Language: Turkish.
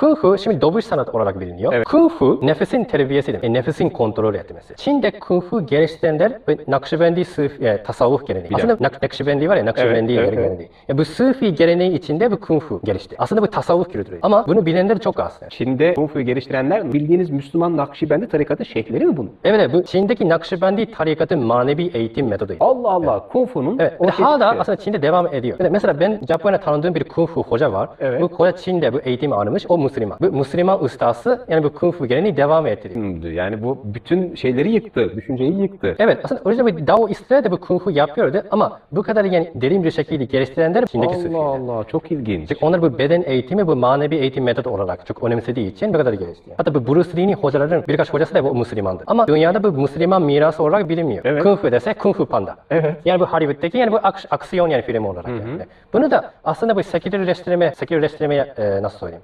Kung Fu şimdi dövüş sanatı olarak biliniyor. Evet. Kung Fu nefesin terbiyesi, e, nefesin kontrol etmesi. Çin'de Kung Fu geliştirenler ve Nakşibendi Sıf, e, tasavvuf geleneği. Aslında Nak Nakşibendi var ya, Nakşibendi Evet, evet, geleneği. Ya bu Sıfi geleneği içinde bu Kung Fu gelişti. Aslında bu tasavvuf kültürü. Ama bunu bilenler çok az. Çin'de Kung Fu'yu geliştirenler bildiğiniz Müslüman Nakşibendi tarikatı şeyhleri mi bunun? Evet, evet, bu Çin'deki Nakşibendi tarikatın manevi eğitim metodu. Allah Allah. Kung Fu'nun Evet, o hala aslında Çin'de devam ediyor. Mesela ben Japonya'da tanıdığım bir Kung Fu hoca var. Evet. Bu hoca Çin'de bu eğitimi almış, o Müslüman. Bu Müslüman ustası yani bu Kung Fu geleneği devam ettiriyor. Yani bu bütün şeyleri yıktı, düşünceyi yıktı. Evet aslında orijinal bir Daoistler de bu Kung Fu yapıyordu ama bu kadar yani derin bir şekilde geliştirenler Çin'deki Allah Sufiler. Allah çok ilginç. Çünkü onlar bu beden eğitimi, bu manevi eğitim metodu olarak çok önemsediği için bu kadar gelişti. Hatta bu Bruce Lee'nin hocaların birkaç hocası da bu Müslümandı. Ama dünyada bu Müslüman mirası olarak bilinmiyor. Evet. Kung Fu dese Kung Fu Panda. Evet. Yani bu Hollywood'daki yani bu aks- aksiyon yani film olarak. Yani. Bunu da aslında bu sekülerleştirme, sekülerleştirmeye e, nasıl söyleyeyim?